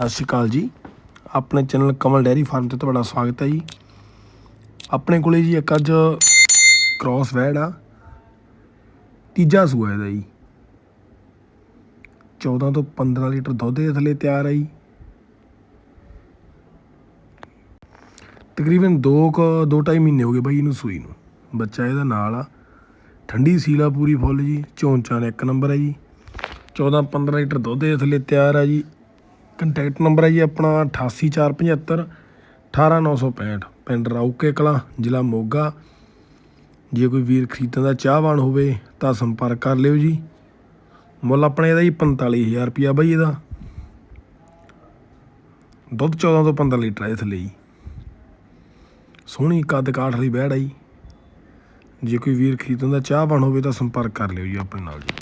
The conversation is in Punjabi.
ਸਤਿ ਸ਼੍ਰੀ ਅਕਾਲ ਜੀ। ਆਪਣੇ ਚੈਨਲ ਕਮਲ ਡੈਰੀ ਫਾਰਮ ਤੇ ਤੁਹਾਡਾ ਸਵਾਗਤ ਹੈ ਜੀ। ਆਪਣੇ ਕੋਲੇ ਜੀ ਇੱਕ ਅੱਜ ਕ੍ਰਾਸ ਵੈੜ ਆ। ਤੀਜਾ ਸੂਆ ਇਹਦਾ ਜੀ। 14 ਤੋਂ 15 ਲੀਟਰ ਦੁੱਧ ਦੇ ਥੱਲੇ ਤਿਆਰ ਆ ਜੀ। ਤਕਰੀਬਨ 2 ਕ 2.5 ਮਹੀਨੇ ਹੋ ਗਏ ਬਾਈ ਇਹਨੂੰ ਸੂਈ ਨੂੰ। ਬੱਚਾ ਇਹਦਾ ਨਾਲ ਆ। ਠੰਡੀ ਸੀਲਾ ਪੂਰੀ ਫੁੱਲ ਜੀ। ਚੋਂਚਾਂ ਨੇ ਇੱਕ ਨੰਬਰ ਹੈ ਜੀ। 14 15 ਲੀਟਰ ਦੁੱਧ ਦੇ ਥੱਲੇ ਤਿਆਰ ਆ ਜੀ। ਕੰਟੈਕਟ ਨੰਬਰ ਹੈ ਜੀ ਆਪਣਾ 88475 18965 ਪਿੰਡ ਰੌਕੇ ਕਲਾਂ, ਜ਼ਿਲ੍ਹਾ ਮੋਗਾ। ਜੇ ਕੋਈ ਵੀਰ ਖਰੀਦਣ ਦਾ ਚਾਹਵਾਨ ਹੋਵੇ ਤਾਂ ਸੰਪਰਕ ਕਰ ਲਿਓ ਜੀ। ਮੁੱਲ ਆਪਣੇ ਇਹਦਾ ਜੀ 45000 ਰੁਪਿਆ ਬਾਈ ਇਹਦਾ। ਦੁੱਧ 14 ਤੋਂ 15 ਲੀਟਰ ਹੈ ਥੱਲੇ ਜੀ ਸੋਹਣੀ ਕੱਦ ਕਾਠ ਵਾਲੀ ਬੈੜ ਆ ਜੀ। ਜੇ ਕੋਈ ਵੀਰ ਖਰੀਦਣ ਦਾ ਚਾਹਵਾਨ ਹੋਵੇ ਤਾਂ ਸੰਪਰਕ ਕਰ ਲਿਓ ਜੀ ਆਪਣੇ ਨਾਲ ਜੀ।